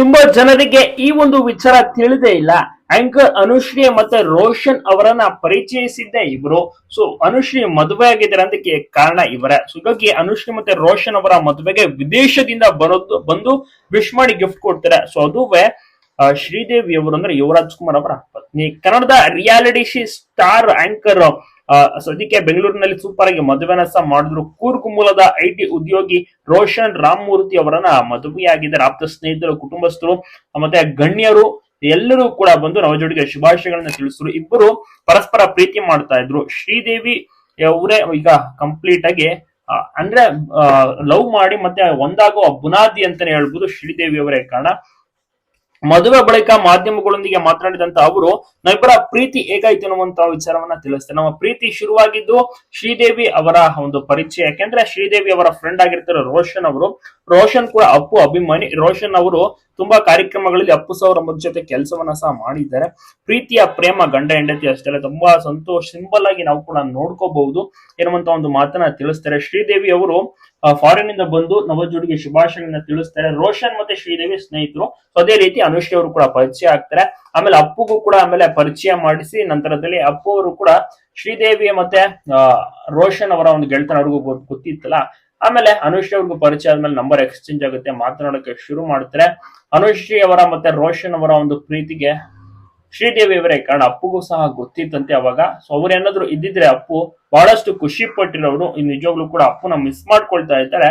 ತುಂಬಾ ಜನರಿಗೆ ಈ ಒಂದು ವಿಚಾರ ತಿಳಿದೇ ಇಲ್ಲ. ಆಂಕರ್ ಅನುಶ್ರೀ ಮತ್ತೆ ರೋಷನ್ ಅವರನ್ನ ಪರಿಚಯಿಸಿದ್ದೆ ಇವರು. ಸೊ ಅನುಶ್ರೀ ಮದುವೆ ಆಗಿದ್ದಾರೆ ಅಂತಕ್ಕೆ ಕಾರಣ ಇವರೇ. ಸೊ ಹೀಗಾಗಿ ಅನುಶ್ರೀ ಮತ್ತೆ ರೋಷನ್ ಅವರ ಮದುವೆಗೆ ವಿದೇಶದಿಂದ ಬರೋದು, ಬಂದು ವಿಶ್ ಮಾಡಿ ಗಿಫ್ಟ್ ಕೊಡ್ತಾರೆ. ಸೊ ಅದುವೇ ಶ್ರೀದೇವಿ ಅವರು ಅಂದ್ರೆ ಯುವರಾಜ್ ಕುಮಾರ್ ಅವರ ಪತ್ನಿ. ಕನ್ನಡದ ರಿಯಾಲಿಟಿ ಸ್ಟಾರ್ ಆಂಕರ್ ಸದ್ಯಕ್ಕೆ ಬೆಂಗಳೂರಿನಲ್ಲಿ ಸೂಪರ್ ಆಗಿ ಮದುವೆನ ಸಹ ಮಾಡಿದ್ರು. ಕೂರ್ಗ್ ಮೂಲದ ಐಟಿ ಉದ್ಯೋಗಿ ರೋಷನ್ ರಾಮಮೂರ್ತಿ ಅವರನ್ನ ಮದುವೆಯಾಗಿದ್ದಾರೆ. ಆಪ್ತ ಸ್ನೇಹಿತರು, ಕುಟುಂಬಸ್ಥರು, ಮತ್ತೆ ಗಣ್ಯರು ಎಲ್ಲರೂ ಕೂಡ ಬಂದು ನವಜೋಡಿಗೆ ಶುಭಾಶಯಗಳನ್ನ ತಿಳಿಸಿದ್ರು. ಇಬ್ಬರು ಪರಸ್ಪರ ಪ್ರೀತಿ ಮಾಡ್ತಾ ಇದ್ರು. ಶ್ರೀದೇವಿ ಅವರೇ ಈಗ ಕಂಪ್ಲೀಟ್ ಆಗಿ ಅಂದ್ರೆ ಲವ್ ಮಾಡಿ ಮತ್ತೆ ಒಂದಾಗುವ ಬುನಾದಿ ಅಂತಾನೆ ಹೇಳ್ಬೋದು ಶ್ರೀದೇವಿ ಅವರೇ. ಕಾರಣ ಮದುವೆ ಬಳಿಕ ಮಾಧ್ಯಮಗಳೊಂದಿಗೆ ಮಾತನಾಡಿದಂತ ಅವರು, ನಾವಿಬ್ಬರ ಪ್ರೀತಿ ಹೇಗಾಯ್ತು ಅನ್ನುವಂತಹ ವಿಚಾರವನ್ನ ತಿಳಿಸ್ತಾರೆ ನಮ್ಮ ಪ್ರೀತಿ ಶುರುವಾಗಿದ್ದು ಶ್ರೀದೇವಿ ಅವರ ಒಂದು ಪರಿಚಯ. ಯಾಕೆಂದ್ರೆ ಶ್ರೀದೇವಿ ಅವರ ಫ್ರೆಂಡ್ ಆಗಿರ್ತಾರೆ ರೋಷನ್ ಅವರು. ರೋಷನ್ ಕೂಡ ಅಪ್ಪು, ಅಭಿಮಾನಿ. ರೋಷನ್ ಅವರು ತುಂಬಾ ಕಾರ್ಯಕ್ರಮಗಳಲ್ಲಿ ಅಪ್ಪು ಅವರ ಜೊತೆ ಕೆಲಸವನ್ನ ಸಹ ಮಾಡಿದ್ದಾರೆ. ಪ್ರೀತಿಯ ಪ್ರೇಮ ಗಂಡ ಹೆಂಡತಿ ಅಷ್ಟೆಲ್ಲ ತುಂಬಾ ಸಂತೋಷ ಸಿಂಬಲ್ ಆಗಿ ನಾವು ಕೂಡ ನೋಡ್ಕೋಬಹುದು ಎನ್ನುವಂತ ಒಂದು ಮಾತನ್ನ ತಿಳಿಸ್ತಾರೆ. ಶ್ರೀದೇವಿ ಅವರು ಫಾರಿನ್ ಇಂದ ಬಂದು ನವಜೋಡಿಗೆ ಶುಭಾಶಯಗಳನ್ನ ತಿಳಿಸ್ತಾರೆ. ರೋಷನ್ ಮತ್ತೆ ಶ್ರೀದೇವಿ ಸ್ನೇಹಿತರು. ಅದೇ ರೀತಿ ಅನುಶ್ರೀ ಅವರು ಕೂಡ ಪರಿಚಯ ಆಗ್ತಾರೆ. ಆಮೇಲೆ ಅಪ್ಪುಗೂ ಕೂಡ ಆಮೇಲೆ ಪರಿಚಯ ಮಾಡಿಸಿ ನಂತರದಲ್ಲಿ ಅಪ್ಪು ಅವರು ಕೂಡ ಶ್ರೀದೇವಿ ಮತ್ತೆ ರೋಷನ್ ಅವರ ಒಂದು ಗೆಳೆತನ ಅವ್ರಿಗೂ ಗೊತ್- ಗೊತ್ತಿತ್ತಲ್ಲ. ಆಮೇಲೆ ಅನುಶ್ರೀ ಅವ್ರಿಗೂ ಪರಿಚಯ ಆದ್ಮೇಲೆ ನಂಬರ್ ಎಕ್ಸ್ಚೇಂಜ್ ಆಗುತ್ತೆ, ಮಾತನಾಡೋಕೆ ಶುರು ಮಾಡ್ತಾರೆ. ಅನುಶ್ರೀ ಅವರ ಮತ್ತೆ ರೋಷನ್ ಅವರ ಒಂದು ಪ್ರೀತಿಗೆ ಶ್ರೀದೇವಿ ಅವರೇ, ಕಾರಣ ಅಪ್ಪುಗೂ ಸಹ ಗೊತ್ತಿತ್ತಂತೆ ಅವಾಗ. ಸೊ ಅವ್ರೇನಾದ್ರು ಇದ್ದಿದ್ರೆ ಅಪ್ಪು ಬಹಳಷ್ಟು ಖುಷಿ ಪಟ್ಟಿರೋರು ನಿಜವಾಗ್ಲೂ ಕೂಡ ಅಪ್ಪುನ ಮಿಸ್ ಮಾಡ್ಕೊಳ್ತಾ ಇದ್ದಾರೆ.